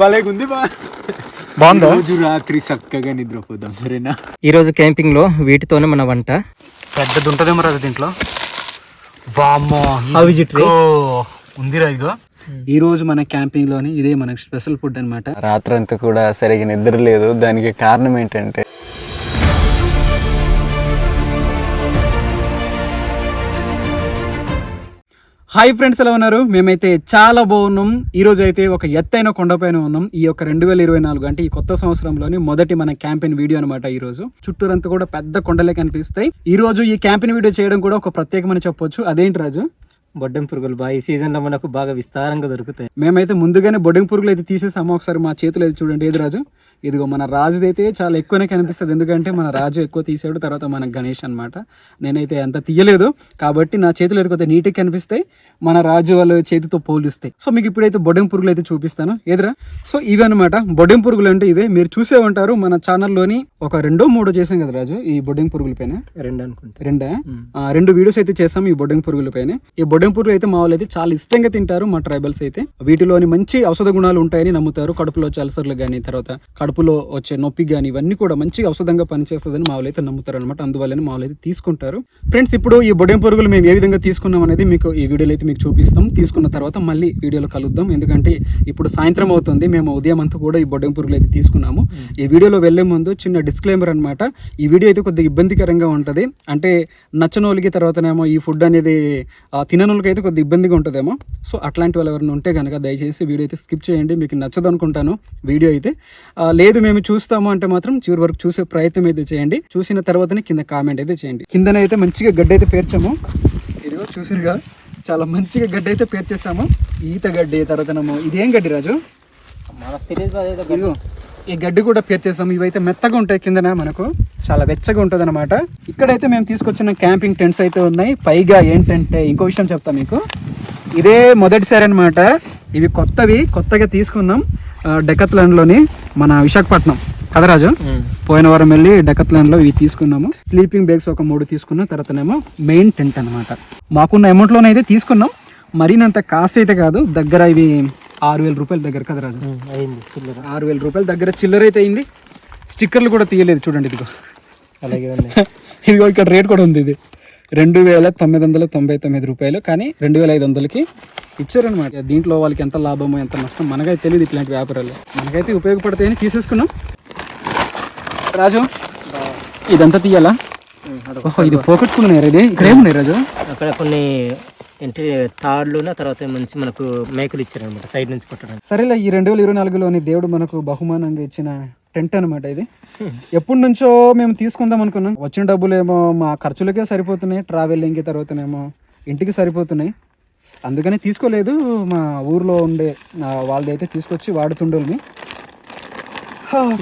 భలేగుంది బా. బాగుందా? రోజు రాత్రి చక్కగా నిద్రపోదాం సరేనా? ఈ రోజు క్యాంపింగ్లో వీటితోనే మన వంట. పెద్దది ఉంటదేమో రాజు దీంట్లో. ఉందిరా ఇదిగో. ఈ రోజు మన క్యాంపింగ్లోని ఇదే మనకి స్పెషల్ ఫుడ్ అన్నమాట. రాత్రంతా కూడా సరిగా నిద్ర లేదు. దానికి కారణం ఏంటంటే హాయ్ ఫ్రెండ్స్ ఎలా ఉన్నారు? మేమైతే చాలా బాగున్నాం. ఈ రోజు అయితే ఒక ఎత్తైన కొండపైన ఉన్నాం. ఈ యొక్క రెండు వేల ఇరవై నాలుగు అంటే ఈ కొత్త సంవత్సరంలోని మొదటి మన క్యాంపెయిన్ వీడియో అనమాట ఈ రోజు చుట్టూరంతా కూడా పెద్ద కొండలే కనిపిస్తాయి. ఈ రోజు ఈ క్యాంపెయిన్ వీడియో చేయడం కూడా ఒక ప్రత్యేకమని చెప్పొచ్చు. అదేంటి రాజు? బొడ్డెం పురుగులు బా ఈ సీజన్లో మనకు బాగా విస్తారంగా దొరుకుతాయి. మేమైతే ముందుగానే బొడ్డింగ్ పురుగులు అయితే తీసేసాము. ఒకసారి మా చేతులు అయితే చూడండి. ఏది రాజు? ఇదిగో మన రాజుది అయితే చాలా ఎక్కువనే కనిపిస్తుంది. ఎందుకంటే మన రాజు ఎక్కువ తీసాడు తర్వాత మన గణేష్ అన్నమాట. నేనైతే అంత తీయలేదు. కాబట్టి నా చేతులు అయితే కొద్దిగా నీట్గా కనిపిస్తాయి మన రాజు వాళ్ళ చేతితో పోలిస్తాయి. సో మీకు ఇప్పుడైతే బొడ్డింగ్ పురుగులు అయితే చూపిస్తాను. ఎదురా సో ఇవి అనమాట బొడ్డింగ్ పురుగులు అంటే ఇవే. మీరు చూసే ఉంటారు మన ఛానల్లోని ఒక రెండో మూడో చేసాం కదా రాజు ఈ బొడ్డింగ్ పురుగుల పైన? రెండు అనుకుంటా. రెండా? ఆ, రెండు వీడియోస్ అయితే చేస్తాం ఈ బొడ్డంగి పురుగుల పైన. ఈ బొడ్డంగి పురుగులు అయితే మా వాళ్ళు అయితే చాలా ఇష్టంగా తింటారు మా ట్రైబల్స్ అయితే. వీటిలోని మంచి ఔషధ గుణాలు ఉంటాయని నమ్ముతారు. కడుపులో వచ్చే అల్సర్లు కానీ తర్వాత కడుపులో వచ్చే నొప్పి కానీ ఇవన్నీ కూడా మంచి ఔషధంగా పనిచేస్తుందని అయితే నమ్ముతారు అనమాట అందువల్లనే అయితే తీసుకుంటారు. ఫ్రెండ్స్ ఇప్పుడు ఈ బొడ్డంగి పురుగులు మేము ఏ విధంగా తీసుకున్నాం అనేది మీకు ఈ వీడియోలో అయితే మీకు చూపిస్తాం. తీసుకున్న తర్వాత మళ్ళీ వీడియోలో కలుద్దాం. ఎందుకంటే ఇప్పుడు సాయంత్రం అవుతుంది. మేము ఉదయం అంతా కూడా ఈ బొడ్డంగి పురుగులు అయితే తీసుకున్నాము. ఈ వీడియోలో వెళ్ళే ముందు చిన్న డిస్క్లైమర్ అన్నమాట. ఈ వీడియో అయితే కొద్దిగా ఇబ్బందికరంగా ఉంటుంది. అంటే నచ్చని వాళ్ళకి తర్వాతనేమో ఈ ఫుడ్ అనేది ఆ, తినని వాళ్ళకి అయితే కొద్దిగా ఇబ్బందిగా ఉంటుందేమో. సో అట్లాంటి వాళ్ళు ఎవరైనా ఉంటే కనుక దయచేసి వీడియో అయితే స్కిప్ చేయండి. మీకు నచ్చదు అనుకుంటాను వీడియో అయితే. లేదు మేము చూస్తాము అంటే మాత్రం చివరి వరకు చూసే ప్రయత్నం అయితే చేయండి. చూసిన తర్వాతనే కింద కామెంట్ అయితే చేయండి. కిందనైతే మంచిగా గడ్డి అయితే పేర్చాము. ఇదిగో చూసిరుగా చాలా మంచిగా గడ్డి అయితే పేర్చేసాము. ఈత గడ్డి తర్వాతనేమో ఇదేం గడ్డి రాజు? ఈ గడ్డి కూడా పేర్చేస్తాం ఇవైతే మెత్తగా ఉంటాయి కిందన మనకు. చాలా వెచ్చగా ఉంటుంది అనమాట ఇక్కడైతే మేము తీసుకొచ్చిన క్యాంపింగ్ టెంట్స్ అయితే ఉన్నాయి. పైగా ఏంటంటే ఇంకో విషయం చెప్తా మీకు. ఇదే మొదటిసారి అనమాట ఇవి కొత్తవి కొత్తగా తీసుకున్నాం. డెకత్లాండ్లోని మన విశాఖపట్నం. కదా రాజు? పోయిన వారం వెళ్ళి డెకత్లాండ్లో ఇవి తీసుకున్నాము. స్లీపింగ్ బ్యాగ్స్ ఒక మూడు తీసుకున్నాం తర్వాతనేమో మెయిన్ టెంట్ అనమాట మాకున్న అమౌంట్లోనే అయితే తీసుకున్నాం. మరీనంత కాస్ట్ అయితే కాదు. దగ్గర ఇవి ఆరు వేల రూపాయల దగ్గర కదా రాజు? అయింది చిల్లర. ఆరు వేల రూపాయల దగ్గర చిల్లర అయితే అయింది. స్టిక్కర్లు కూడా తీయలేదు చూడండి ఇదిగో. అలాగే ఇదిగో ఇక్కడ రేట్ కూడా ఉంది ఇది. రెండు వేల తొమ్మిది వందల తొంభై తొమ్మిది రూపాయలు. కానీ రెండు వేల ఐదు వందలకి ఇచ్చారనమాట దీంట్లో వాళ్ళకి ఎంత లాభమో ఎంత నష్టం మనకైతే తెలియదు ఇట్లాంటి వ్యాపారాలు. మనకైతే ఉపయోగపడతాయని తీసేసుకున్నాం. రాజు ఇదంతా తీయాలా? ఓహో ఇది పోగొట్టుకున్నాయి ఇది. ఇక్కడ ఏమున్నాయి రాజు? అక్కడ కొన్ని ఏంటి తాళ్ళు తర్వాత మంచి మనకు మేకులు ఇచ్చారనమాట సైడ్ నుంచి కొట్టడానికి. సరేలే ఈ రెండు వేల ఇరవై నాలుగులోని దేవుడు మనకు బహుమానంగా ఇచ్చిన టెంట్ అనమాట ఇది. ఎప్పటి నుంచో మేము తీసుకుందాం అనుకున్నాం. వచ్చిన డబ్బులు ఏమో మా ఖర్చులకే సరిపోతున్నాయి ట్రావెలింగ్కి తర్వాతనేమో ఇంటికి సరిపోతున్నాయి. అందుకని తీసుకోలేదు. మా ఊర్లో ఉండే ఆ, వాళ్ళది అయితే తీసుకొచ్చి వాడుతుండోళ్ళని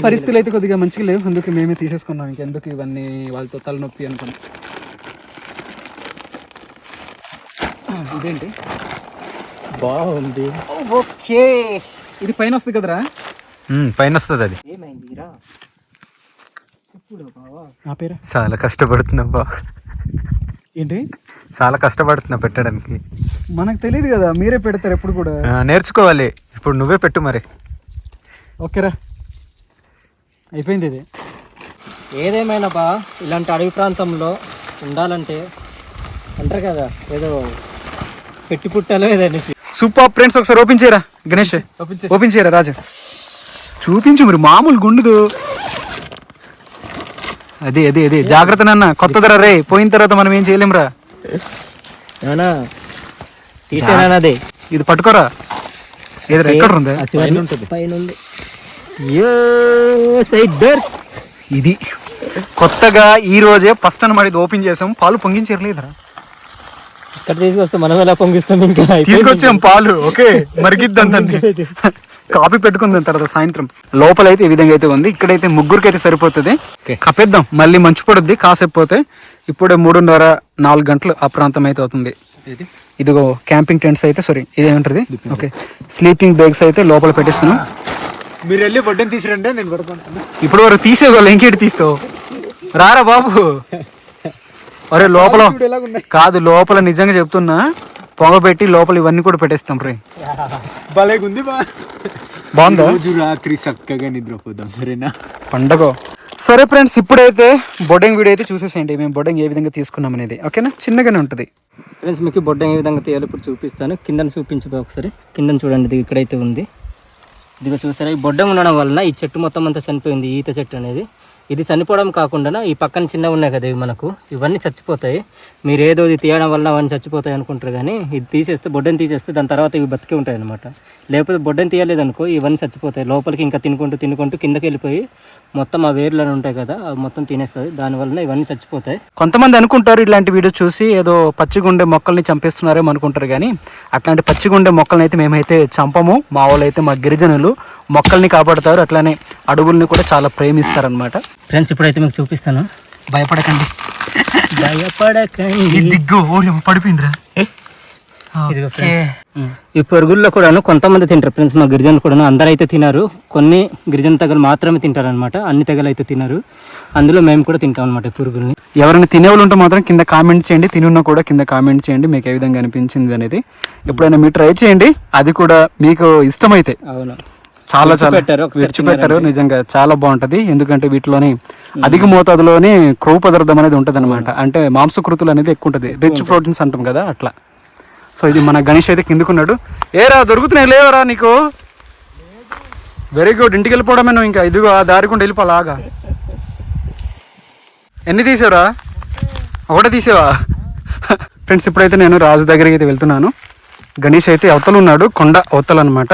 పరిస్థితులు అయితే కొద్దిగా మంచిగా లేవు. అందుకే మేమే తీసేసుకున్నాం. ఇంకెందుకు ఇవన్నీ వాళ్ళతో తలనొప్పి అనుకున్నాం ఇదేంటి? బాగుంది. ఓకే. ఇది పైన వస్తుంది కదరా? పైన వస్తుంది అది. చాలా కష్టపడుతున్నా ఏంటి? చాలా కష్టపడుతున్నా పెట్టడానికి. మనకు తెలియదు కదా మీరే పెడతారు ఎప్పుడు కూడా. నేర్చుకోవాలి. ఇప్పుడు నువ్వే పెట్టు మరి. ఓకేరా. అయిపోయింది ఇది. ఏదేమైనా బా ఇలాంటి అడవి ప్రాంతంలో ఉండాలంటే అంటారు కదా ఏదో పెట్టి పుట్టాలో ఏదైనా సూపర్ ఫ్రెండ్స్ ఒకసారి ఓపెన్ చేయరా గణేష్? ఓపెన్ చేయరా రాజు? చూపించు మరి మామూలు గుండుదు. అదే అదే అదే. జాగ్రత్త నాన్న కొత్త ధర రే పోయిన తర్వాత మనం ఏం తీసేనా అదే. ఇది పట్టుకోరా. ఏదో ఎక్కడ ఉంది? ఇది. కొత్తగా ఈ రోజే ఫస్ట్ అనమాట ఇది ఓపెన్ చేసాం. పాలు పొంగించారు లేదురా? ఇక్కడ తీసుకొస్తే మనం ఎలా పొంగిస్తాం ఇంకా? తీసుకొచ్చాం పాలు. ఓకే మరిగిద్దాం కాపీ పెట్టుకుందాం తర్వాత సాయంత్రం. లోపల అయితే ఈ విధంగా అయితే ఉంది. ఇక్కడైతే ముగ్గురికి అయితే సరిపోతుంది కప్పేద్దాం. మళ్ళీ మంచు పడుద్ది. కాసేపు పోతే ఇప్పుడే మూడున్నర నాలుగు గంటలు ఆ ప్రాంతం అయితే అవుతుంది. ఇదిగో క్యాంపింగ్ టెంట్స్ అయితే సారీ ఇదేమంటది? ఓకే. స్లీపింగ్ బ్యాగ్స్ అయితే లోపల పెట్టేస్తున్నాం. మీరు వెళ్ళి బొడ్డని తీసిరంటే నేను పడుకుంటాను ఇప్పుడు వరకు తీసేవాళ్ళు ఇంకేటి తీస్తావు? రారా బాబు? అరే లోపల కాదు లోపల నిజంగా చెప్తున్నా పొగ పెట్టి లోపల ఇవన్నీ కూడా పెట్టేస్తాం రే. భలేగుంది బా. బాగుందా? రోజు రాత్రి చక్కగా నిద్రపోదాం సరేనా? పండగ. సరే ఫ్రెండ్స్ ఇప్పుడైతే బొడ్డింగ్ వీడియో అయితే చూసేసేయండి. మేము బొడ్డింగ్ ఏ విధంగా తీసుకున్నాం అనేది. ఓకేనా? చిన్నగానే ఉంటుంది. ఫ్రెండ్స్ మీకు బొడ్డ ఏ విధంగా తీయాలో ఇప్పుడు చూపిస్తాను. కిందన చూపించబో ఒకసారి. కిందన చూడండి ఇది ఇక్కడైతే ఉంది. ఇదిగో చూసారా ఈ బొడ్డం ఉండడం వలన ఈ చెట్టు మొత్తం అంతా చనిపోయింది ఈత చెట్టు అనేది. ఇది చనిపోవడం కాకుండా ఈ పక్కన చిన్న ఉన్నాయి కదా ఇవి మనకు. ఇవన్నీ చచ్చిపోతాయి. మీరు ఏదో ఇది తీయడం వల్ల అవన్నీ చచ్చిపోతాయి అనుకుంటారు కానీ ఇది తీసేస్తే బొడ్డని తీసేస్తే దాని తర్వాత ఇవి బతికే ఉంటాయి అనమాట లేకపోతే బొడ్డని తీయలేదనుకో ఇవన్నీ చచ్చిపోతాయి. లోపలికి ఇంకా తినుకుంటూ తినుకుంటూ కిందకి వెళ్ళిపోయి మొత్తం ఆ వేర్లు అని ఉంటాయి కదా అవి మొత్తం తినేస్తుంది. దానివల్ల ఇవన్నీ చచ్చిపోతాయి. కొంతమంది అనుకుంటారు ఇలాంటి వీడియో చూసి ఏదో పచ్చిగుండే మొక్కల్ని చంపేస్తున్నారేమో అనుకుంటారు కానీ అట్లాంటి పచ్చిగుండే మొక్కల్ని అయితే మేమైతే చంపము. మా వాళ్ళు అయితే మా గిరిజనులు. మొక్కల్ని కాపాడుతారు. అట్లానే అడవుల్ని కూడా చాలా ప్రేమిస్తారనమాట ఫ్రెండ్స్ ఇప్పుడైతే మీకు చూపిస్తాను. భయపడకండి. భయపడకండి. దిగ్గు పడిపోయిందిరా. ఇదిగో ఫ్రెండ్స్. ఈ పొరుగుల్లో కూడాను కొంతమంది తింటారు. ఫ్రెండ్స్ మా గిరిజనులు కూడాను అందరూ అయితే తినరు కొన్ని గిరిజన తెగలు మాత్రమే తింటారు అనమాట అన్ని తెగలు అయితే తినరు అందులో మేము కూడా తింటాం అనమాట ఈ పురుగుల్ని. ఎవరైనా తినేవాళ్ళు ఉంటే మాత్రం కింద కామెంట్ చేయండి. తినున్నా కూడా కింద కామెంట్ చేయండి. మీకు ఏ విధంగా అనిపించింది అనేది ఎప్పుడైనా మీరు ట్రై చేయండి. అది కూడా మీకు ఇష్టమైతే. అవును. చాలా చాలా విడిచిపెట్టారు, నిజంగా చాలా బాగుంటది. ఎందుకంటే వీటిలోని అధిక మోతాదులోని క్రొవ్వు పదార్థం అనేది ఉంటది అనమాట అంటే మాంసకృతులు అనేది ఎక్కువ ఉంటది. రిచ్ ప్రోటీన్స్ అంటాం కదా అట్లా. సో ఇది మన గణేష్ అయితే కిందకున్నాడు. ఏరా దొరుకుతున్నాయి లేవరా నీకు? వెరీ గుడ్ ఇంటికి వెళ్ళిపోవడమే నువ్వు ఇంకా. ఇదిగో ఆ దారి గుండా వెళ్ళిపోలాగా ఎన్ని తీసావురా? ఒకటే తీసావా? ఫ్రెండ్స్ ఇప్పుడైతే నేను రాజు దగ్గరికి అయితే వెళ్తున్నాను. గణేష్ అయితే అవతల ఉన్నాడు కొండ అవతల అనమాట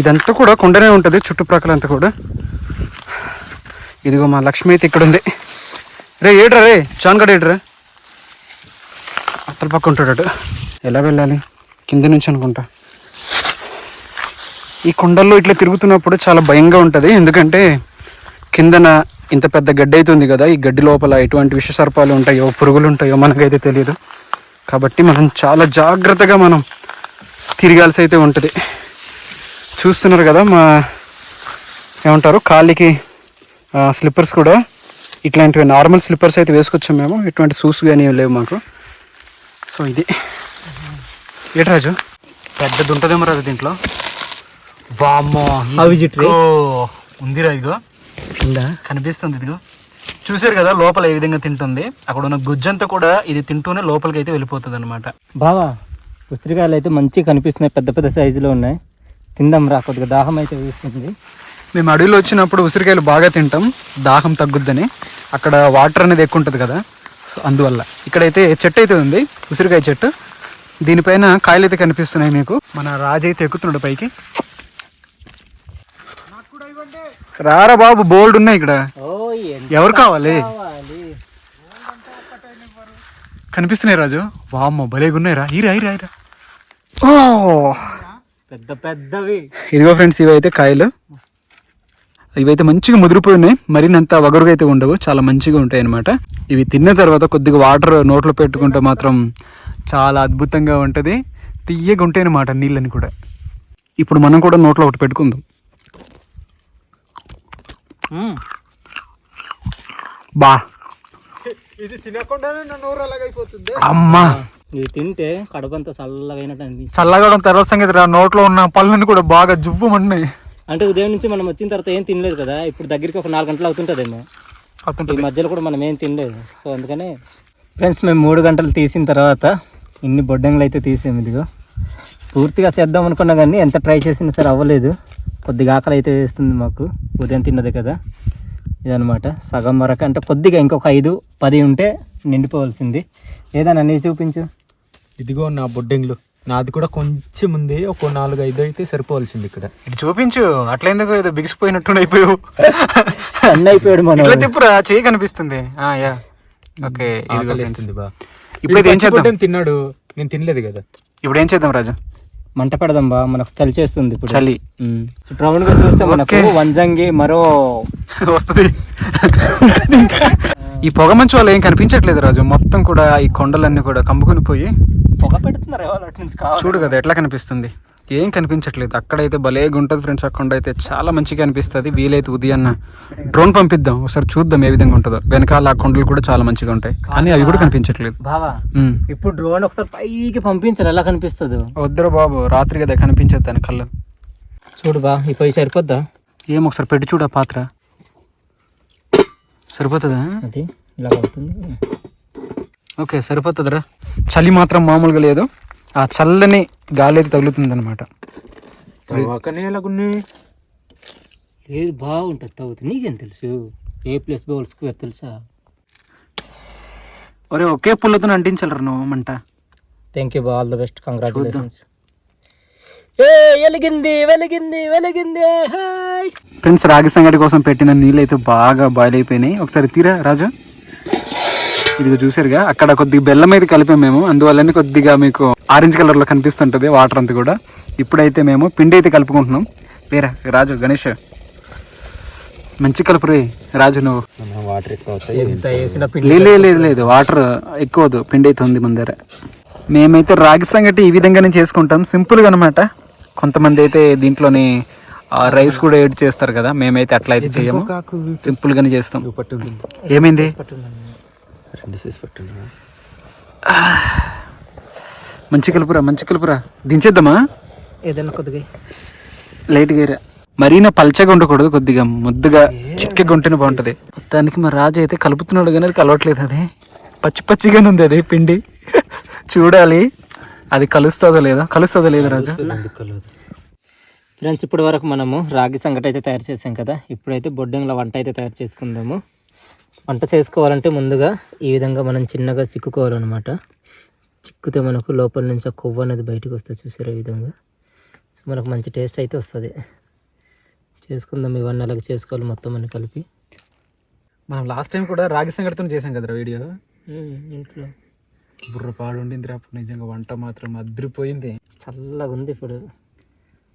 ఇదంతా కూడా కొండనే ఉంటుంది చుట్టుప్రక్కల అంతా కూడా. ఇదిగో మా లక్ష్మి అయితే ఇక్కడ ఉంది రే ఏడ్రా రే చాన్గడ ఏడ్రా? అత్తల పక్క ఉంటాడు ఎలా వెళ్ళాలి? కింద నుంచి అనుకుంటా. ఈ కొండల్లో ఇట్లా తిరుగుతున్నప్పుడు చాలా భయంగా ఉంటుంది ఎందుకంటే కిందన ఇంత పెద్ద గడ్డి అయితే ఉంది కదా ఈ గడ్డి లోపల ఎటువంటి విష సర్పాలు ఉంటాయో పురుగులు ఉంటాయో మనకైతే తెలియదు కాబట్టి మనం చాలా జాగ్రత్తగా మనం తిరగాల్సి అయితే ఉంటుంది. చూస్తున్నారు కదా మా ఏమంటారు కాళ్ళకి స్లిప్పర్స్ కూడా. ఇట్లాంటివి నార్మల్ స్లిప్పర్స్ అయితే వేసుకొచ్చాం మేము. ఎటువంటి షూస్ కానీ లేవు మాకు. సో ఇది. ఏటి రాజు? పెద్దది ఉంటుందేమో రాజు దీంట్లో. వామ్మో ఉందిరా ఇదిగో. కనిపిస్తుంది ఇదిగో. చూసారు కదా లోపల ఏ విధంగా తింటుంది. అక్కడ ఉన్న గుజ్జంతా కూడా ఇది తింటూనే లోపలికి అయితే వెళ్ళిపోతుంది అనమాట బావా ఉసిరికాయలు అయితే మంచిగా కనిపిస్తున్నాయి పెద్ద పెద్ద సైజులో ఉన్నాయి. తిందాం రా కొద్దిగా దాహం అయితే వేస్తుంది. మేము అడవిలో వచ్చినప్పుడు ఉసిరికాయలు బాగా తింటాం దాహం తగ్గుద్దని. అక్కడ వాటర్ అనేది ఎక్కువ ఉంటుంది కదా సో అందువల్ల. ఇక్కడైతే చెట్టు అయితే ఉంది ఉసిరికాయ చెట్టు. దీనిపైన కాయలు అయితే కనిపిస్తున్నాయి మీకు. మన రాజు అయితే ఎక్కుతున్నాడు పైకి. రారా బాబు బోల్డ్ ఉన్నాయి ఇక్కడ. ఎవరు కావాలి? కనిపిస్తున్నాయి రాజు. వామ్మో భలేగా ఉన్నాయి రా ఈరా ఈరా ఈరా. ఓ పెద్ద పెద్దవి. ఇదిగో ఫ్రెండ్స్ ఇవైతే కాయలు. ఇవైతే మంచిగా ముదిరిపోయి ఉన్నాయి. మరినంత వగరుగా అయితే ఉండవు. చాలా మంచిగా ఉంటాయి అన్నమాట. ఇవి తిన్న తర్వాత కొద్దిగా వాటర్ నోట్లో పెట్టుకుంటే మాత్రం చాలా అద్భుతంగా ఉంటుంది. తీయగా ఉంటాయి అన్నమాట నీళ్ళని కూడా. ఇప్పుడు మనం కూడా నోట్లో ఒకటి పెట్టుకుందాం. బా. ఇది తినకుండానే నా నోరు అలాగైపోతుంది. అమ్మా. ఇవి తింటే కడుపంతా చల్లగా అయినట్టు చల్లగా తర్వాత సంగతి రా నోట్లో ఉన్న పళ్ళని కూడా బాగా జువ్వమన్నాయి. అంటే ఉదయం నుంచి మనం వచ్చిన తర్వాత ఏం తినలేదు కదా ఇప్పుడు దగ్గరికి ఒక నాలుగు గంటలు అవుతుంటుందేమో. ఈ అవుతుంటుంది మధ్యలో కూడా మనం ఏం తినలేదు. సో అందుకనే ఫ్రెండ్స్ మేము మూడు గంటలు తీసిన తర్వాత ఇన్ని బొడ్డంగులు అయితే తీసాము ఇదిగో. పూర్తిగా చేద్దాం అనుకున్నా కానీ ఎంత ట్రై చేసినా సరే అవ్వలేదు. కొద్దిగా ఆకలి అయితే వేస్తుంది మాకు. ఉదయం తిన్నదే కదా. ఇదనమాట సగం వరకు అంటే కొద్దిగా ఇంకొక ఐదు పది ఉంటే నిండిపోవాల్సింది. ఏదైనా నీ చూపించు. ఇదిగో నా బొడ్డెంగ్లు. నాది కూడా కొంచెం ఉంది. ఒక నాలుగు ఐదు అయితే సరిపోవాల్సింది ఇక్కడ. ఇటు చూపించు. అట్లా ఎందుకు ఏదో బిగిసిపోయినట్టు అయిపోయావు అన్నీ అయిపోయాడు మనం తిప్పురా. చేయి కనిపిస్తుంది. ఆ యా. ఓకే బా. ఇప్పుడు ఇది ఏం చేద్దాం? తిన్నాడు. నేను తినలేదు కదా. ఇప్పుడు ఏం చేద్దాం రాజు? మంట పెడదాం బా మనకు చలి చేస్తుంది ఇప్పుడు. చలి. రౌండ్గా చూస్తే మనకు వంజంగి మరో వస్తుంది. ఈ పొగ మంచు వల్ల ఏం కనిపించట్లేదు రాజు. మొత్తం కూడా ఈ కొండలన్నీ కూడా కంపుకొని పోయి పొగ పెడుతున్నారు చూడు కదా ఎట్లా కనిపిస్తుంది. ఏం కనిపించట్లేదు. అక్కడైతే భలేగా ఉంటుంది ఫ్రెండ్స్. ఆ కొండ అయితే చాలా మంచిగా అనిపిస్తుంది. వీలైతే ఉదయాన్న డ్రోన్ పంపిద్దాం. ఒకసారి చూద్దాం ఏ విధంగా ఉంటుందో. వెనకాల ఆ కొండలు కూడా చాలా మంచిగా ఉంటాయి. కానీ అవి కూడా కనిపించట్లేదు. బావా. ఇప్పుడు డ్రోన్ ఒకసారి పైకి పంపించాలి. ఎలా కనిపిస్తుంది. వద్దురా బాబు రాత్రి కదా కనిపించదు దాని కళ్ళు. చూడు బా ఈ పొయ్యి సరిపోద్దా? ఏం ఒకసారి పెట్టి చూడు ఆ పాత్ర. సరిపోతుందా? అది ఇలా అవుతుంది ఓకే సరిపోతుందిరా. చలి మాత్రం మామూలుగా లేదు. ఆ చల్లని గాలి అయితే తగులుతుంది అనమాట లేదు బాగుంటుంది తగ్గుతుంది నీకేం తెలుసు? ఏ ప్లస్ బౌల్ స్క్వేర్ తెలుసా? ఒరే ఒకే పుల్లతో అంటించాలరా నువ్వు మంట. Thank you all the best congratulations ఏ వెలిగింది వెలిగింది వెలిగింది. హాయ్. ఫ్రెండ్స్ రాగి సంగటి కోసం పెట్టిన నీళ్ళు అయితే బాగా బాయిల్ అయిపోయినాయి. ఒకసారి తీరా రాజు. ఇదిగో చూసారుగా అక్కడ కొద్దిగా బెల్లం అయితే కలిపాం మేము. అందువల్లనే కొద్దిగా మీకు ఆరెంజ్ కలర్లో కనిపిస్తుంటది వాటర్ అంతా కూడా. ఇప్పుడైతే మేము పిండి అయితే కలుపుకుంటున్నాం. వేరా రాజు గణేష్. మంచి కలుపురే రాజు నువ్వు. వాటర్ ఎక్కువ అవుతాయి ఎంత వేసిన లే- లే- లేదు లేదు వాటర్ ఎక్కువదు పిండి అయితే ఉంది మన దగ్గర మేమైతే రాగి సంగటి ఈ విధంగానే చేసుకుంటాం. సింపుల్గా అనమాట కొంతమంది అయితే దీంట్లోని రైస్ కూడా యాడ్ చేస్తారు కదా. మేమైతే అట్లా అయితే చేయము. సింపుల్ గానే చేస్తాం. ఏమైంది? రెండు సీస్ పట్టుంది మంచి కలుపురా మంచి కలుపురా దించేద్దామా? ఏదైనా కొద్దిగా. లైట్గా ఏరా మరీనా పల్చగా ఉండకూడదు కొద్దిగా ముద్దుగా చిక్కగా ఉంటేనే బాగుంటది. మొత్తానికి మా రాజు అయితే కలుపుతున్నాడు కానీ అది కలవట్లేదు అది. పచ్చి పచ్చిగానే ఉంది అది పిండి. చూడాలి. అది కలుస్తుందో లేదా. కలుస్తుందో లేదా రాజు. ఫ్రెండ్స్ ఇప్పటి వరకు మనము రాగి సంగటి అయితే తయారు చేసాం కదా. ఇప్పుడైతే బొడ్డంగుల వంట అయితే తయారు చేసుకుందాము. వంట చేసుకోవాలంటే ముందుగా ఈ విధంగా మనం చిన్నగా చిక్కుకోవాలన్నమాట. చిక్కితే మనకు లోపల నుంచి ఆ కొవ్వు అనేది బయటకు వస్తుంది చూసారు ఈ విధంగా. సో మనకు మంచి టేస్ట్ అయితే వస్తుంది. చేసుకుందాం ఇవన్నీ అలాగే చేసుకోవాలి మొత్తం అన్ని కలిపి. మనం లాస్ట్ టైం కూడా రాగి సంగటితో చేసాం కదా వీడియో? ఇంట్లో. బుర్ర పాడు ఉండింది అప్పుడు. నిజంగా వంట మాత్రం అదిరిపోయింది. చల్లగా ఉంది ఇప్పుడు.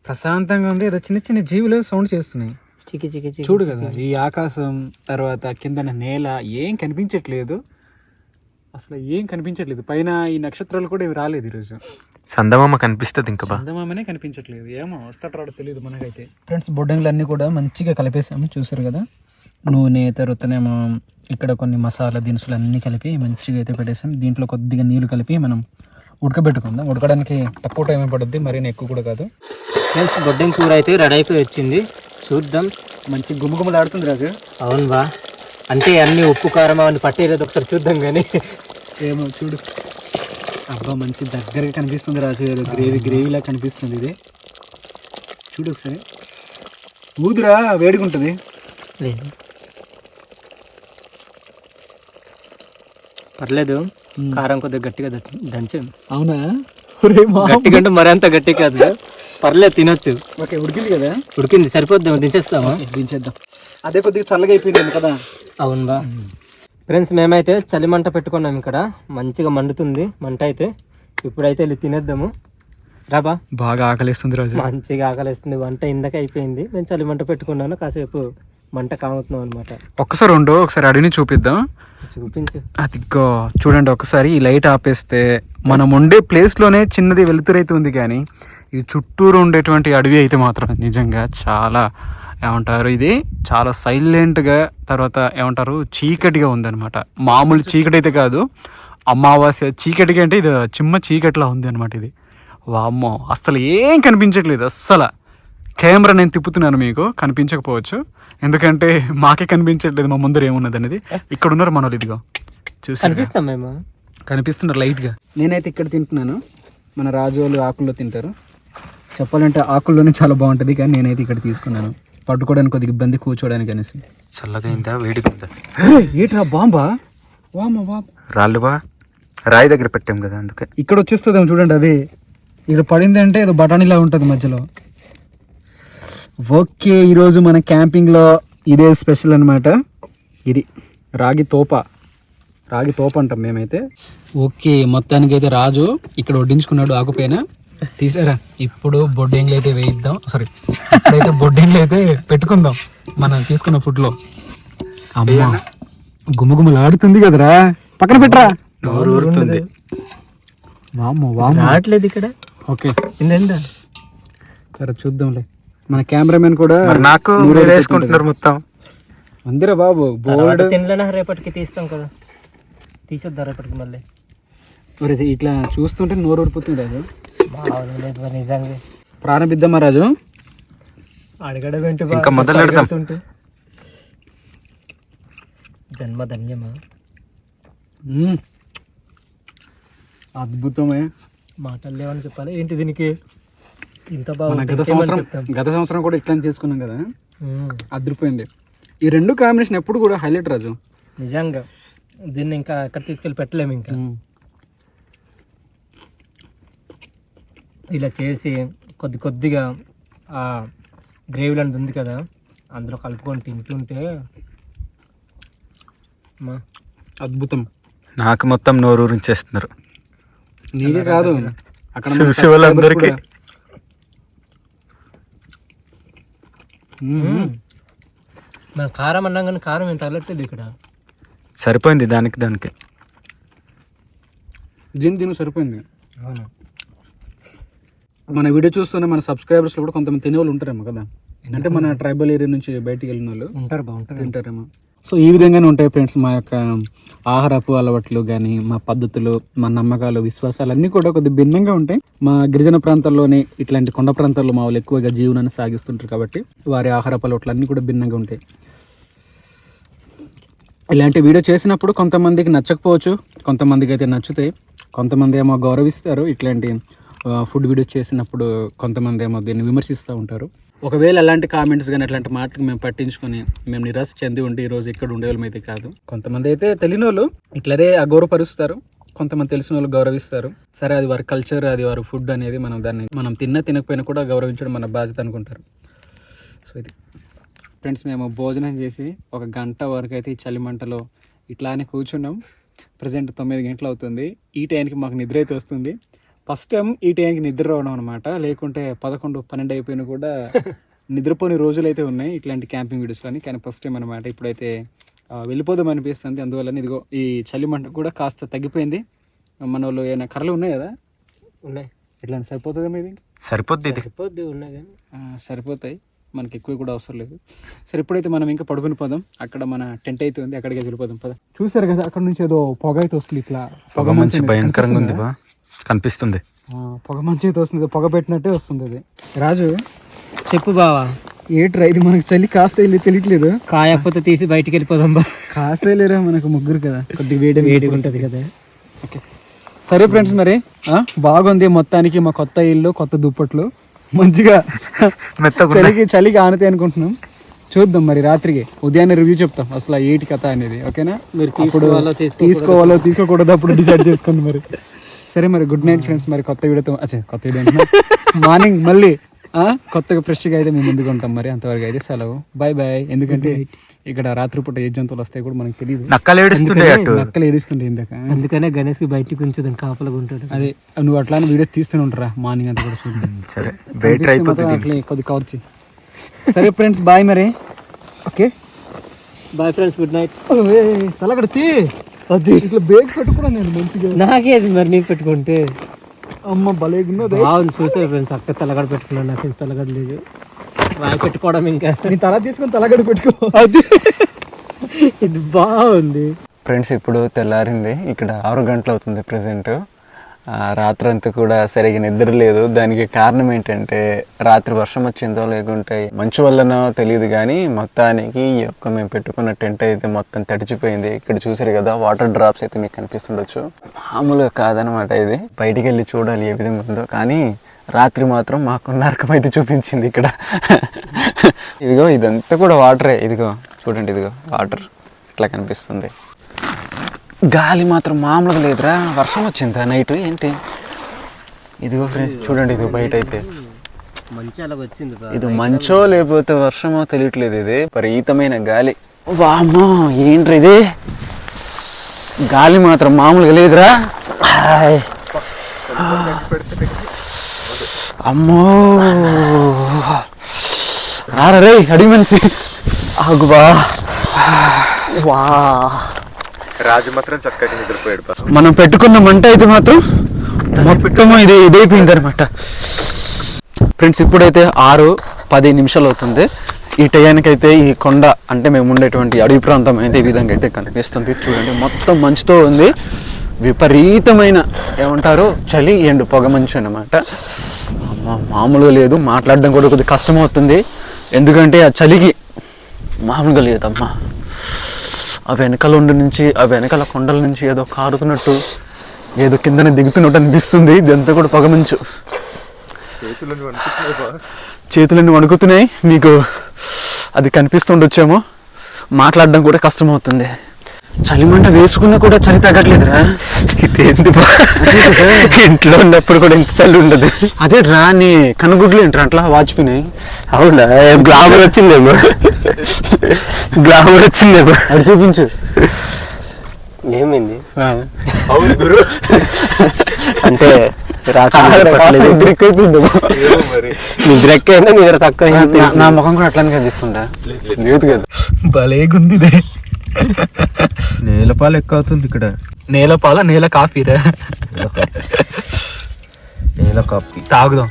ప్రశాంతంగా ఉంది. ఏదో చిన్న చిన్న జీవులు సౌండ్ చేస్తున్నాయి. చికి చికి చికి చూడు కదా ఈ ఆకాశం తర్వాత కిందన నేల ఏం కనిపించట్లేదు. అసలు ఏం కనిపించట్లేదు. పైన ఈ నక్షత్రాలు కూడా ఇవి రాలేదు ఈరోజు. సందమామ కనిపిస్తుంది ఇంకా బా. చందమామనే కనిపించట్లేదు. ఏమో వస్తాడు రాడు తెలియదు మనకైతే. ఫ్రెండ్స్ బొడ్డంగులు అన్నీ కూడా మంచిగా కలిపేసాము చూసారు కదా? నూనె తర్వాతనేమో ఇక్కడ కొన్ని మసాలా దినుసులు అన్నీ కలిపి మంచిగా అయితే పెట్టేసాం దీంట్లో కొద్దిగా నీళ్ళు కలిపి మనం ఉడకబెట్టుకుందాం. ఉడకడానికి తక్కువ టైం పడుద్ది మరీ ఎక్కువ కూడా కాదు. ఫ్రెండ్స్ బొడ్డం కూర అయితే రెడీ అయిపోయి వచ్చింది. చూద్దాం. మంచి గుమగుమలాడుతుంది రాజు. అవును బా. అంటే అన్ని ఉప్పు కారం అవన్నీ పట్టేలేదు ఒకసారి చూద్దాం కానీ ఏమో చూడు. అబ్బా మంచి దగ్గరగా కనిపిస్తుంది రాజు. ఏదో గ్రేవీ గ్రేవీలా కనిపిస్తుంది ఇది. చూడు ఒకసారి. ఊదురా వేడిగుంటుంది లేదు. పర్లేదు. కారం కొద్దిగా గట్టిగా దంచ- దంచాం అవునా గట్టిగా అంటే మరింత గట్టి కాదు. పర్లేదు తినొచ్చు. ఓకే ఉడికింది కదా? ఉడికింది సరిపోద్దాం దించేస్తామా దించేద్దాం. అదే కొద్దిగా చల్లగా అయిపోయింది కదా? అవును బా ఫ్రెండ్స్ మేమైతే చలి మంట పెట్టుకున్నాం ఇక్కడ. మంచిగా మండుతుంది మంట అయితే. ఇప్పుడైతే వెళ్ళి తినేద్దాము. రాబా బాగా ఆకలిస్తుంది రాజు. మంచిగా ఆకలిస్తుంది. వంట ఇందాక అయిపోయింది. నేను చలి మంట పెట్టుకున్నాను. కాసేపు మంట కాముతున్నాం అనమాట ఒక్కసారి ఉండు ఒకసారి అడిని చూపిద్దాం. చూపించు. అదిగో చూడండి ఒకసారి ఈ లైట్ ఆపేస్తే మనం ఉండే ప్లేస్లోనే చిన్నది వెలుతురైతే ఉంది కానీ ఈ చుట్టూరు ఉండేటువంటి అడవి అయితే మాత్రం నిజంగా చాలా ఏమంటారు ఇది? చాలా సైలెంట్గా తర్వాత ఏమంటారు చీకటిగా ఉందన్నమాట. మామూలు చీకటి అయితే కాదు అమావాస్య చీకటిగా అంటే ఇది చిమ్మ చీకటిలా ఉంది అనమాట ఇది. వామ్మో అస్సలు ఏం కనిపించట్లేదు అస్సలు. కెమెరా నేను తిప్పుతున్నాను మీకు కనిపించకపోవచ్చు. ఎందుకంటే మాకే కనిపించట్లేదు మా ముందర ఏమున్నది అనేది. ఇక్కడ ఉన్నారు మనోళ్ళు ఇదిగో చూసి కనిపిస్తాం మేము కనిపిస్తున్నారు లైట్గా. నేనైతే ఇక్కడ తింటున్నాను. మన రాజు వాళ్ళు ఆకుల్లో తింటారు. చెప్పాలంటే ఆకుల్లోనే చాలా బాగుంటుంది కానీ నేనైతే ఇక్కడ తీసుకున్నాను. పట్టుకోవడానికి కొద్దిగా ఇబ్బంది కూర్చోడానికి అనేసి. చల్లగా అయిందా ఏట్రా బాంబా? వామ వామ రాళ్ళు బా. రాయి దగ్గర పెట్టాం కదా అందుకే. ఇక్కడ వచ్చేస్తుందేమో చూడండి అది. ఇక్కడ పడింది అంటే ఏదో బఠానీలా ఉంటుంది మధ్యలో. ఓకే ఈరోజు మన క్యాంపింగ్లో ఇదే స్పెషల్ అన్నమాట. ఇది రాగి తోప. రాగి తోప అంటాం మేమైతే. ఓకే మొత్తానికి అయితే రాజు ఇక్కడ వడ్డించుకున్నాడు ఆకుపైన తీసారా. ఇప్పుడు బొడ్డెంగ్లు అయితే వేయిద్దాం. సారీ ఇప్పుడైతే బొడ్డెంగ్లు అయితే పెట్టుకుందాం. మనం తీసుకున్న ఫుడ్లో అమ్మా. గుమగుమలాడుతుంది కదరా. పక్కన పెట్టరా. నోరు ఊరుతుంది. వామ్మో వామ్మో. రావట్లేదు ఇక్కడ. ఓకే. సరే చూద్దాంలే. మన కెమెరామెన్ కూడా మరి నాకు వేసుకుంటున్నారు మొత్తం. అందిరా బాబు బోర్డ్ తినలేనా? రేపటికి తీస్తాం కదా. తీసేద్దాం రేపటికి మళ్ళీ. ఇట్లా చూస్తుంటే నోరు ఊడిపోతుంది లేదు నిజంగా ప్రారంభిద్దామా రాజు. అడగడం ఏంటి ఇంకా మొదలు పెడదాం. జన్మ ధన్యమా. అద్భుతమే. మాటలు లేవని చెప్పాలి. ఏంటి దీనికి? ఇంత బాగుంది గత సంవత్సరం గత సంవత్సరం కూడా ఇట్లా చేసుకున్నాం కదా? అదిరిపోయింది. ఈ రెండు కాంబినేషన్ ఎప్పుడు కూడా హైలైట్ రాజు. నిజంగా. దీన్ని ఇంకా ఎక్కడ తీసుకెళ్ళి పెట్టలేము ఇంకా. ఇలా చేసి కొద్ది కొద్దిగా ఆ గ్రేవీ లాంటిది ఉంది కదా అందులో కలుపుకొని తింటుంటే అమ్మా, అద్భుతం. నాకు మొత్తం నోరు ఊరించేస్తున్నారు నీవే కాదు. అక్కడ మన చూసే వాళ్ళందరికీ. subscribers కూడా. మ్మ్. మనం కారం అన్నాం కానీ కారం ఏం తగలట్లేదు ఇక్కడ. సరిపోయింది దానికి దానికి. దీని దీని సరిపోయింది. అవును. మన వీడియో చూస్తున్న మన సబ్స్క్రైబర్స్ కూడా కొంతమంది తినే వాళ్ళు ఉంటారేమో కదా? అంటే మన ట్రైబల్ ఏరియా నుంచి బయటికి వెళ్ళిన వాళ్ళు ఉంటారు బాగుంటారు తింటారేమో. సో ఈ విధంగానే ఉంటాయి ఫ్రెండ్స్ మా యొక్క ఆహారపు అలవాట్లు కానీ మా పద్ధతులు మా నమ్మకాలు విశ్వాసాలు అన్నీ కూడా కొద్దిగా భిన్నంగా ఉంటాయి. మా గిరిజన ప్రాంతాల్లోనే ఇట్లాంటి కొండ ప్రాంతాల్లో మా వాళ్ళు ఎక్కువగా జీవనాన్ని సాగిస్తుంటారు కాబట్టి వారి ఆహారపు అలవాట్లు అన్నీ కూడా భిన్నంగా ఉంటాయి. ఇలాంటి వీడియో చేసినప్పుడు కొంతమందికి నచ్చకపోవచ్చు కొంతమందికి అయితే నచ్చుతాయి కొంతమంది ఏమో గౌరవిస్తారు ఇట్లాంటి ఫుడ్ వీడియో చేసినప్పుడు కొంతమంది ఏమో దీన్ని విమర్శిస్తూ ఉంటారు. ఒకవేళ అలాంటి కామెంట్స్ కానీ అట్లాంటి మాటలు మేము పట్టించుకొని మేము నిరాశ చెంది ఉండి ఈరోజు ఇక్కడ ఉండేవాళ్ళం అయితే కాదు. కొంతమంది అయితే తెలియని వాళ్ళు ఇట్లనే అగౌరవపరుస్తారు. కొంతమంది తెలిసిన వాళ్ళు గౌరవిస్తారు. సరే అది వారి కల్చర్ అది వారి ఫుడ్ అనేది మనం దాన్ని మనం తిన్నా తినకపోయినా కూడా గౌరవించడం మన బాధ్యత అనుకుంటారు. సో ఇది. ఫ్రెండ్స్ మేము భోజనం చేసి ఒక గంట వరకు అయితే ఈ చలిమంటలో ఇట్లానే కూర్చున్నాం. ప్రజెంట్ తొమ్మిది గంటలు అవుతుంది. ఈ టైంకి మాకు నిద్ర అయితే వస్తుంది. ఫస్ట్ టైం ఈ టైంకి నిద్ర రావడం అనమాట లేకుంటే పదకొండు పన్నెండు అయిపోయినా కూడా నిద్రపోని రోజులు అయితే ఉన్నాయి ఇట్లాంటి క్యాంపింగ్ వీడియోస్లోని. కానీ ఫస్ట్ టైం అనమాట ఇప్పుడైతే వెళ్ళిపోదాం అనిపిస్తుంది. అందువల్ల ఇదిగో ఈ చలిమంట కూడా కాస్త తగ్గిపోయింది. మన వాళ్ళు ఏమైనా కర్రలు ఉన్నాయి కదా ఉన్నాయి. ఇట్లా సరిపోతుందా మీది? సరిపోద్ది ఇది. సరిపోద్ది ఉన్నాయి కానీ. సరిపోతాయి. మనకి ఎక్కువ కూడా అవసరం లేదు. సరే ఇప్పుడైతే మనం ఇంకా పడుకుని పోదాం. అక్కడ మన టెంట్ అయితే ఉంది. అక్కడికి వెళ్ళిపోదాం. పద. చూసారు కదా అక్కడ నుంచి ఏదో పొగ అయితే వస్తుంది ఇట్లా. పొగ మంచి భయంకరంగా ఉంది బా. కనిపిస్తుంది. పొగ మంచి వస్తుంది పొగ పెట్టినట్టే వస్తుంది అది. రాజు చెప్పు బావా. ఏట్రా ఇది మనకి చలి కాస్త వెళ్ళి తెలియట్లేదు. కాయకపోతే తీసి బయటికి వెళ్ళిపోదాం బా. కాస్త వెళ్ళారా మనకు ముగ్గురు కదా కొద్ది వేడి వేడిగా ఉంటుంది కదా. ఓకే. సరే ఫ్రెండ్స్ మరి బాగుంది మొత్తానికి మా కొత్త ఇల్లు కొత్త దుప్పట్లు. మంచిగా చలికి చలికి ఆనతాయి అనుకుంటున్నాం. చూద్దాం మరి రాత్రికి. ఉదయాన్నే రివ్యూ చెప్తాం అసలు ఏటి కథ అనేది ఓకేనా? మీరు తీసుకోవాలో తీసుకో తీసుకోవాలో తీసుకోకూడదు అప్పుడు డిసైడ్ చేసుకోండి మరి. సరే మరి గుడ్ నైట్ ఫ్రెండ్స్ మరి కొత్త వీడియోతో అచ్చే కొత్త వీడియో మార్నింగ్ మళ్ళీ కొత్తగా ఫ్రెష్గా అయితే మేము ముందుకు ఉంటాం మరి. అంతవరకు అయితే సెలవు. బాయ్ బాయ్ ఎందుకంటే ఇక్కడ రాత్రిపూట ఏ జంతువులు వస్తాయి కూడా మనకు తెలియదు నక్కలు ఏడుస్తుండే ఇందాక. అందుకనే గణేష్కి బయటికి ఉంచుదాం కాపలాగా ఉంటాడు అదే నువ్వు అట్లానే వీడియోస్ తీస్తూనే ఉంటారా మార్నింగ్ అంతా కూడా చూద్దాం సరే అట్లే కొద్ది కవర్ చేయి సరే ఫ్రెండ్స్ బాయ్ మరి. Okay bye friends good night తలగడితే అది. ఇట్లా బేగ్ పెట్టుకున్నా నేను మంచిగా. నాకేది మరి నీ పెట్టుకుంటే. అమ్మ భలేగున్నది బాగుంది చూసారు ఫ్రెండ్స్ అక్క తలగడ పెట్టుకున్నాను నాకు తలగడ లేదు. రాయి పెట్టుకోవడం ఇంకా. నీ తల తీసుకొని తలగడ పెట్టుకో. అది. ఇది బాగుంది. ఫ్రెండ్స్ ఇప్పుడు తెల్లారింది ఇక్కడ ఆరు గంటలు అవుతుంది ప్రజెంట్. రాత్రంతా కూడా సరిగా నిద్ర లేదు. దానికి కారణం ఏంటంటే రాత్రి వర్షం వచ్చిందో లేకుంటే మంచు వల్లనో తెలియదు కానీ మొత్తానికి ఈ యొక్క మేము పెట్టుకున్న టెంట్ అయితే మొత్తం తడిచిపోయింది. ఇక్కడ చూసారు కదా వాటర్ డ్రాప్స్ అయితే మీకు కనిపిస్తుండొచ్చు. మామూలుగా కాదనమాట ఇది. బయటికి వెళ్ళి చూడాలి ఏ విధంగా ఉందో. కానీ రాత్రి మాత్రం మాకు నరకం అయితే చూపించింది ఇక్కడ. ఇదిగో ఇదంతా కూడా వాటరే. ఇదిగో చూడండి ఇదిగో వాటర్. ఇట్లా కనిపిస్తుంది. గాలి మాత్రం మామూలుగా లేదురా. వర్షం వచ్చిందా నైట్ ఏంటి? ఇదిగో ఫ్రెండ్స్ చూడండి ఇదిగో బయట అయితే వచ్చింది. ఇది మంచో లేకపోతే వర్షమో తెలియట్లేదు ఇది. విపరీతమైన గాలి. వామ్మో ఏంట్రా ఇది? గాలి మాత్రం మామూలుగా లేదురా. అమ్మో. రారా రే అడిగి మనిషి. ఆగుబా. వా. రాజు మాత్రం చక్కగా నిద్రపోయాడు మనం పెట్టుకున్న మంట అయితే మాత్రం మొత్తం ఇది ఇదైపోయింది అనమాట ఫ్రెండ్స్ ఇప్పుడైతే ఆరు పది నిమిషాలు అవుతుంది. ఈ టయానికైతే ఈ కొండ అంటే మేము ఉండేటువంటి అడవి ప్రాంతం అయితే ఈ విధంగా అయితే కనిపిస్తుంది. చూడండి మొత్తం మంచుతో ఉంది. విపరీతమైన ఏమంటారు చలి ఎండు పొగ మంచు అనమాట మామూలుగా లేదు. మాట్లాడడం కూడా కొద్దిగా కష్టమవుతుంది. ఎందుకంటే ఆ చలికి మామూలుగా లేదమ్మా. ఆ వెనకాల ఉండి నుంచి ఆ వెనకాల కొండల నుంచి ఏదో కారుతున్నట్టు ఏదో కిందన దిగుతున్నట్టు అనిపిస్తుంది. ఇదంతా కూడా పొగమంచు చేతులన్నీ వణుకుతున్నాయి. మీకు అది కనిపిస్తుండొచ్చేమో. మాట్లాడడం కూడా కష్టమవుతుంది. చలిమంట వేసుకున్నా కూడా చలి తగ్గట్లేదురా. ఇదేంటి బా? ఇంట్లో ఉన్నప్పుడు కూడా ఇంత చలి ఉండదు. అదే రా నీ కనుగుడ్లు ఏంట్రా అట్లా వాచిపోయినాయి? అవునా? గ్లామర్ వచ్చిందేమో. గ్లామర్ వచ్చిందేమో. అది చూపించు. ఏమైంది? ఆ. అంటే రాత్రి నిద్ర ఎక్కువైందా నిద్ర తక్కువ నా- నా ముఖం కూడా అట్లానే కనిపిస్తుందా? లేదు కదా. భలేగుంది ఇదే నేలపాలు ఎక్కువ అవుతుంది ఇక్కడ. నేల పాల? నేల కాఫీరా? నేల కాఫీ. తాగుదాం.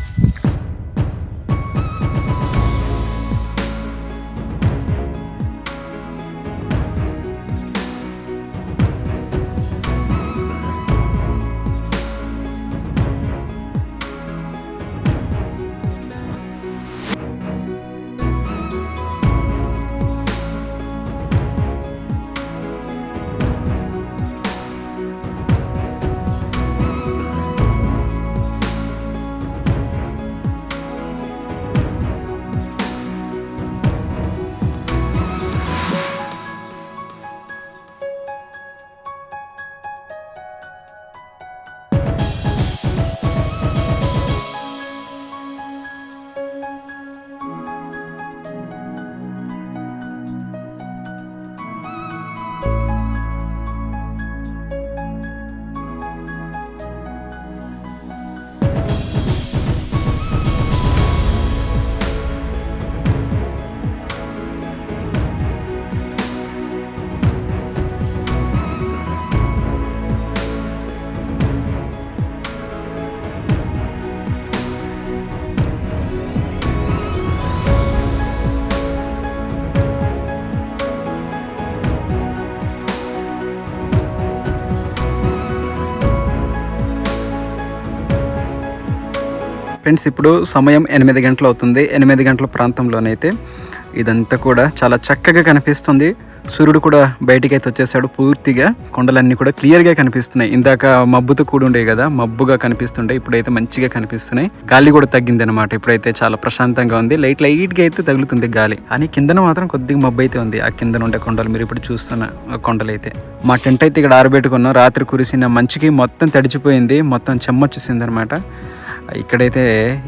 ఫ్రెండ్స్ ఇప్పుడు సమయం ఎనిమిది గంటలు అవుతుంది. ఎనిమిది గంటల ప్రాంతంలోనైతే ఇదంతా కూడా చాలా చక్కగా కనిపిస్తుంది. సూర్యుడు కూడా బయటికి అయితే వచ్చేసాడు. పూర్తిగా కొండలన్నీ కూడా క్లియర్గా కనిపిస్తున్నాయి. ఇందాక మబ్బుతో కూడి ఉండే కదా మబ్బుగా కనిపిస్తుండే. ఇప్పుడైతే మంచిగా కనిపిస్తున్నాయి. గాలి కూడా తగ్గింది అనమాట ఇప్పుడైతే చాలా ప్రశాంతంగా ఉంది. లైట్ లైట్గా అయితే తగులుతుంది గాలి. అని కిందన మాత్రం కొద్దిగా మబ్బు అయితే ఉంది. ఆ కిందన ఉండే కొండలు మీరు ఇప్పుడు చూస్తున్న ఆ కొండలు అయితే మా టెంట్ అయితే ఇక్కడ ఆరబెట్టుకున్నాం. రాత్రి కురిసిన మంచుకి మొత్తం తడిచిపోయింది. మొత్తం చెమ్మొచ్చేసింది అనమాట ఇక్కడైతే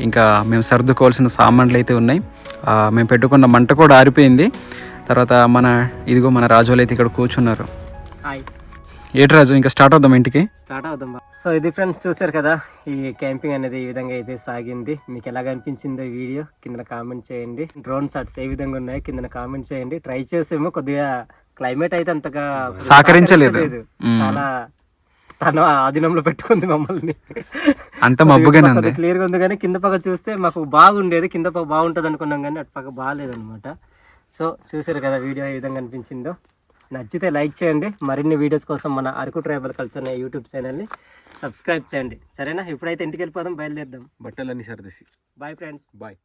ఇంకా మేము సర్దుకోవాల్సిన సామాన్లు అయితే ఉన్నాయి. మేము పెట్టుకున్న మంట కూడా ఆరిపోయింది. తర్వాత మన ఇదిగో మన రాజులు అయితే ఇక్కడ కూర్చున్నారు. హాయ్. ఏటి రాజు ఇంకా స్టార్ట్ అవుదాం ఇంటికి? స్టార్ట్ అవుదాం సో ఇది ఫ్రెండ్స్ చూసారు కదా ఈ క్యాంపింగ్ అనేది ఈ విధంగా అయితే సాగింది. మీకు ఎలా అనిపించిందో ఈ వీడియో కింద కామెంట్ చేయండి. డ్రోన్ షాట్స్ ఏ విధంగా ఉన్నాయో కింద కామెంట్ చేయండి. ట్రై చేసేమో కొద్దిగా క్లైమేట్ అయితే అంతగా సహకరించలేదు. చాలా తను ఆధీనంలో పెట్టుకుంది మమ్మల్ని. అంత మబ్బుగానే ఉంది. క్లియర్గా ఉంది కానీ కింద పక్క చూస్తే మాకు బాగుండేది కింద పక్క బాగుంటుంది అనుకున్నాం కానీ అటు పక్క బాగాలేదు అనమాట సో చూసారు కదా వీడియో ఏ విధంగా అనిపించిందో. నచ్చితే లైక్ చేయండి. మరిన్ని వీడియోస్ కోసం మన అరకు ట్రైబల్ కల్చర్ అనే యూట్యూబ్ ఛానల్ని సబ్స్క్రైబ్ చేయండి. సరేనా? ఇప్పుడైతే ఇంటికి వెళ్ళిపోదాం బయలుదేరుదాం. బట్టలన్నీ సర్దేసి. Bye friends bye